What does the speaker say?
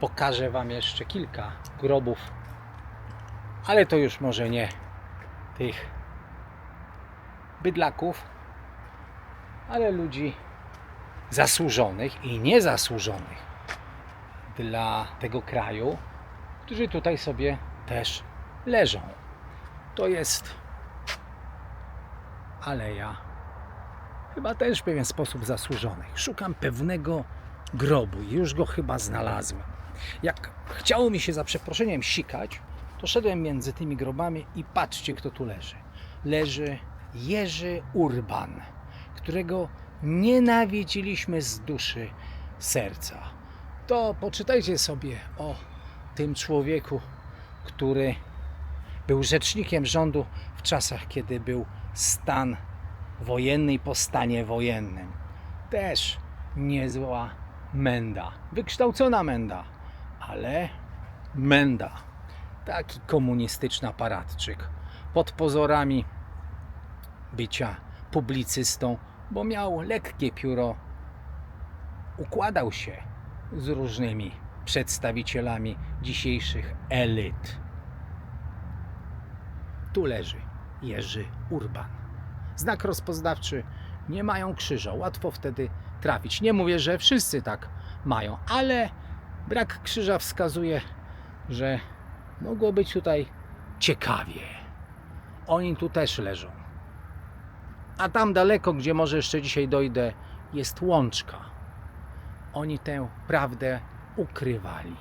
pokażę Wam jeszcze kilka grobów, ale to już może nie tych bydlaków, ale ludzi zasłużonych i niezasłużonych dla tego kraju, którzy tutaj sobie też leżą. To jest aleja, chyba też w pewien sposób zasłużonych. Szukam pewnego grobu i już go chyba znalazłem. Jak chciało mi się za przeproszeniem sikać, to szedłem między tymi grobami i patrzcie, kto tu leży. Leży Jerzy Urban, którego nienawidziliśmy z duszy serca. To poczytajcie sobie o tym człowieku, który był rzecznikiem rządu w czasach, kiedy był stan wojenny i po stanie wojennym. Też niezła menda, wykształcona menda, ale menda. Taki komunistyczny aparatczyk pod pozorami bycia publicystą, bo miał lekkie pióro, układał się z różnymi przedstawicielami dzisiejszych elit. Tu leży Jerzy Urban. Znak rozpoznawczy nie mają krzyża, łatwo wtedy trafić. Nie mówię, że wszyscy tak mają, ale brak krzyża wskazuje, że mogło być tutaj ciekawie. Oni tu też leżą. A tam daleko, gdzie może jeszcze dzisiaj dojdę, jest łączka. Oni tę prawdę ukrywali.